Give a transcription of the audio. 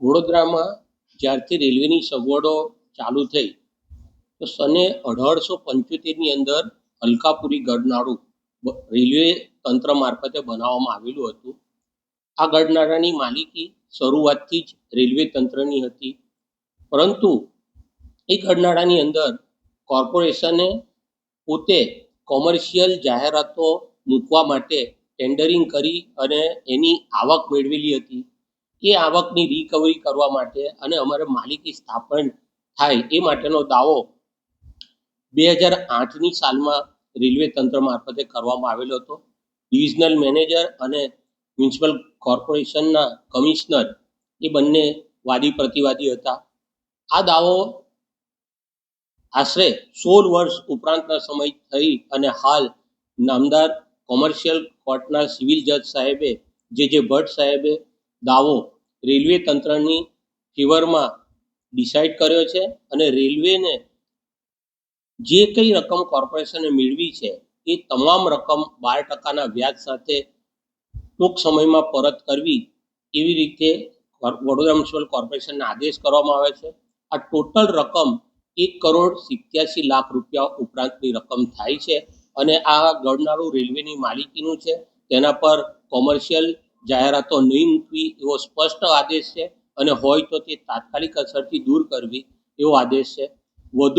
વડોદરામાં જ્યારથી રેલવેની સગવડો ચાલુ થઈ, તો સને અઢારસો પંચોતેરની અંદર અલકાપુરી ગઢનાળું રેલવે તંત્ર મારફતે બનાવવામાં આવેલું હતું. આ ગડનાળાની માલિકી શરૂઆતથી જ રેલવે તંત્રની હતી. પરંતુ એ ગડનાળાની અંદર કોર્પોરેશને પોતે કોમર્શિયલ જાહેરાતો મૂકવા માટે ટેન્ડરિંગ કરી અને એની આવક મેળવેલી હતી. એ આવકની રિકવરી કરવા માટે અને અમારે માલિકી સ્થાપન થાય એ માટેનો દાવો બે હજાર આઠની સાલમાં રેલવે તંત્ર મારફતે કરવામાં આવેલો હતો. ડિવિઝનલ મેનેજર અને મ્યુનિસિપલ કોર્પોરેશનના કમિશનર એ બંને વાદી પ્રતિવાદી હતા. આ દાવો આશરે સોળ વર્ષ ઉપરાંતના સમય થઈ અને હાલ નામદાર કોમર્શિયલ કોર્ટના સિવિલ જજ સાહેબે જે જે ભટ્ટ સાહેબે દાવો રેલવે તંત્રની ફેવરમાં ડિસાઇડ કર્યો છે અને રેલવેને જે કંઈ રકમ કોર્પોરેશને મેળવી છે, એ તમામ રકમ બાર ટકાના વ્યાજ સાથે ટૂંક સમયમાં પરત કરવી એવી રીતે વડોદરા મ્યુનિસિપલ કોર્પોરેશનને આદેશ કરવામાં આવે છે. આ ટોટલ રકમ એક કરોડ સિત્યાસી લાખ રૂપિયા ઉપરાંતની રકમ થાય છે અને આ ગડનાળું રેલવેની માલિકીનું છે. તેના પર કોમર્શિયલ જાહેરાતો નહીં મૂકવી એવો સ્પષ્ટ આદેશ છે અને હોય તો તે તાત્કાલિક અસરથી દૂર કરવી એવો આદેશ છે. વધુ